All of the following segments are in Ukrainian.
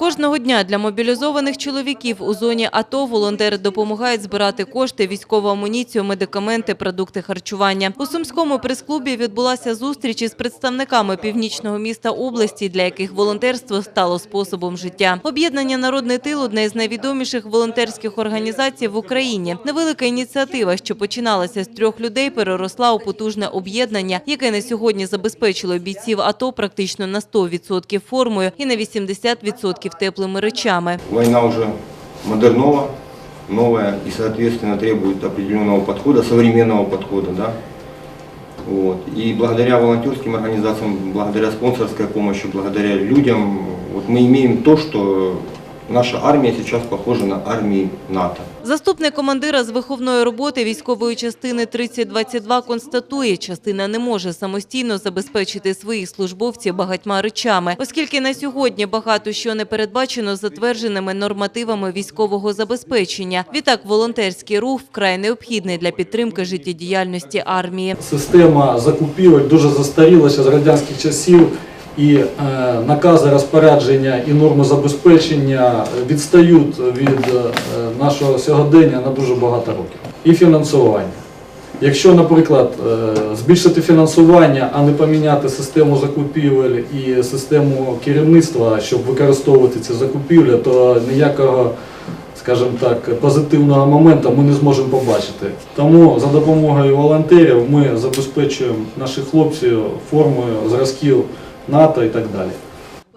Кожного дня для мобілізованих чоловіків у зоні АТО волонтери допомагають збирати кошти, військову амуніцію, медикаменти, продукти харчування. У Сумському прес-клубі відбулася зустріч із представниками північного міста області, для яких волонтерство стало способом життя. Об'єднання «Народний тил» – одне з найвідоміших волонтерських організацій в Україні. Невелика ініціатива, що починалася з трьох людей, переросла у потужне об'єднання, яке на сьогодні забезпечило бійців АТО практично на 100% формою і на 80% теплими речами. Война уже модернова, новая и, соответственно, требует определенного подхода, современного подхода. Да? Вот. И благодаря волонтерским организациям, благодаря спонсорской помощи, благодаря людям, вот мы имеем то, что наша армия сейчас похожа на армии НАТО. Заступник командира з виховної роботи військової частини 3022 констатує, частина не може самостійно забезпечити своїх службовців багатьма речами, оскільки на сьогодні багато що не передбачено затвердженими нормативами військового забезпечення. Відтак волонтерський рух вкрай необхідний для підтримки життєдіяльності армії. Система закупівель дуже застарілася з радянських часів, і е, накази розпорядження і норми забезпечення відстають від е, нашого сьогодення на дуже багато років. І фінансування. Якщо, наприклад, е, збільшити фінансування, а не поміняти систему закупівель і систему керівництва, щоб використовувати ці закупівлі, то ніякого скажімо так, позитивного моменту ми не зможемо побачити. Тому за допомогою волонтерів ми забезпечуємо наших хлопців формою зразків НАТО і так далі.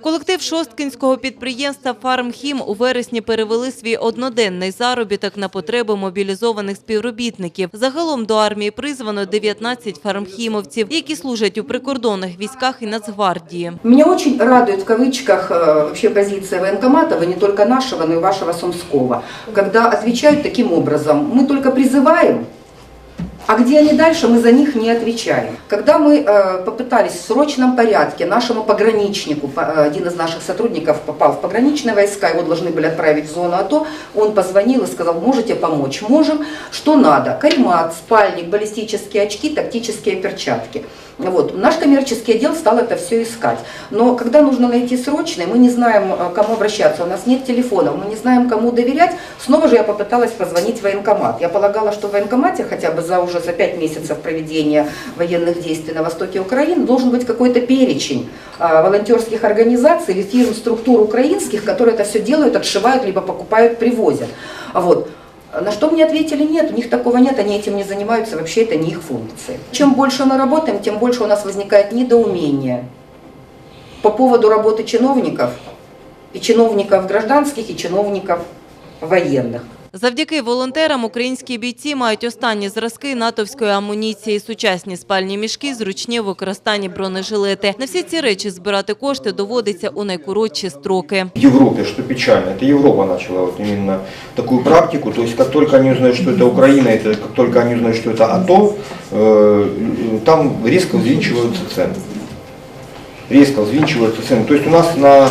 Колектив Шосткинського підприємства «Фармхім» у вересні перевели свій одноденний заробіток на потреби мобілізованих співробітників. Загалом до армії призвано 19 фармхімовців, які служать у прикордонних військах і Нацгвардії. Меня очень радует в кавычках э, вообще позиция военкоматов, и не только нашего, но и вашего Сумского, когда отвечают таким образом, мы только призываем, А где они дальше, мы за них не отвечаем. Когда мы э, попытались в срочном порядке нашему пограничнику, по- э, один из наших сотрудников попал в пограничные войска, его должны были отправить в зону АТО, он позвонил и сказал, можете помочь? Можем. Что надо? Каремат, спальник, баллистические очки, тактические перчатки. Вот. Наш коммерческий отдел стал это все искать. Но когда нужно найти срочное, мы не знаем, э, кому обращаться, у нас нет телефонов, мы не знаем, кому доверять. Снова же я попыталась позвонить в военкомат. Я полагала, что в военкомате хотя бы за уже за пять месяцев проведения военных действий на востоке Украины должен быть какой-то перечень а, волонтерских организаций или фирм, структур украинских, которые это все делают, отшивают, либо покупают, привозят. Вот. На что мне ответили, нет, у них такого нет, они этим не занимаются, вообще это не их функции. Чем больше мы работаем, тем больше у нас возникает недоумение по поводу работы чиновников, и чиновников гражданских, и чиновников военных. Завдяки волонтерам українські бійці мають останні зразки натовської амуніції, сучасні спальні мішки, зручні в використанні бронежилети. На всі ці речі збирати кошти доводиться у найкоротші строки. В Европе, что печально, это Европа начала вот именно такую практику, то есть как только они узнают, что это Украина, это как только они узнают, что это АТО, э, там резко взвинчиваются цены. Резко взвинчиваются цены. То есть у нас на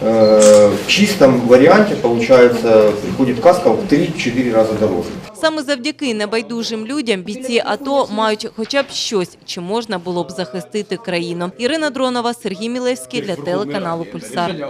э, чистом варианте, получается, приходит каска в 3-4 раза дороже. Саме завдяки небайдужим людям бійці АТО мають хоча б щось, чи можна було б захистити країну. Ірина Дронова, Сергій Мілевський для телеканалу Пульсар.